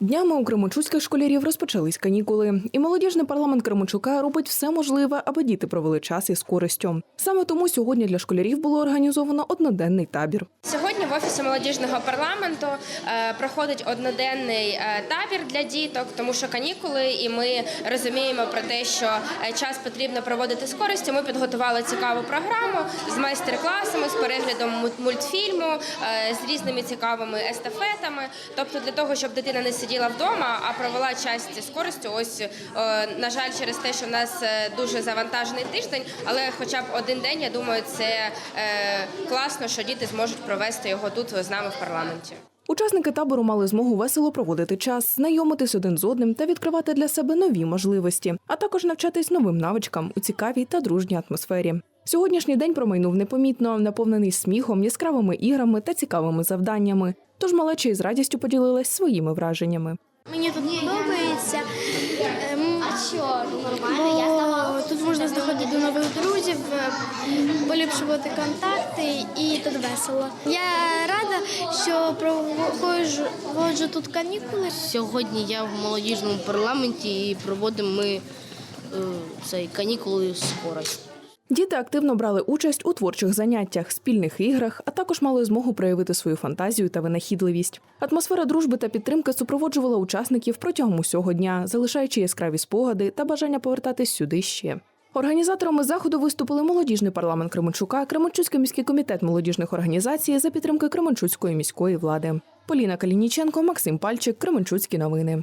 Днями у кременчуцьких школярів розпочались канікули, і молодіжний парламент Кременчука робить все можливе, аби діти провели час із користю. Саме тому сьогодні для школярів було організовано одноденний табір. В молодіжного парламенту е, проходить одноденний е, табір для діток, тому що канікули, і ми розуміємо про те, що е, час потрібно проводити з користю. Ми підготували цікаву програму з майстер-класами, з переглядом мульт- мультфільму, з різними цікавими естафетами. Тобто, для того, щоб дитина не сиділа вдома, а провела час з користю. Ось на жаль, через те, що в нас дуже завантажений тиждень, але хоча б один день, я думаю, це класно, що діти зможуть провести його тут з нами в парламенті. Учасники табору мали змогу весело проводити час, знайомитись один з одним та відкривати для себе нові можливості, а також навчатись новим навичкам у цікавій та дружній атмосфері. Сьогоднішній день промайнув непомітно, наповнений сміхом, яскравими іграми та цікавими завданнями. Тож малеча із радістю поділилась своїми враженнями. Мені тут подобається. Ем, А що нормально? Можна знаходити до нових друзів, е, поліпшувати контакти і тут весело. Я рада, що проводжу тут канікули. Сьогодні я в молодіжному парламенті і проводимо ми е, цей канікули з користь. Діти активно брали участь у творчих заняттях, спільних іграх, а також мали змогу проявити свою фантазію та винахідливість. Атмосфера дружби та підтримки супроводжувала учасників протягом усього дня, залишаючи яскраві спогади та бажання повертатись сюди ще. Організаторами заходу виступили молодіжний парламент Кременчука, Кременчуцький міський комітет молодіжних організацій за підтримки Кременчуцької міської влади. Поліна Калініченко, Максим Пальчик, Кременчуцькі новини.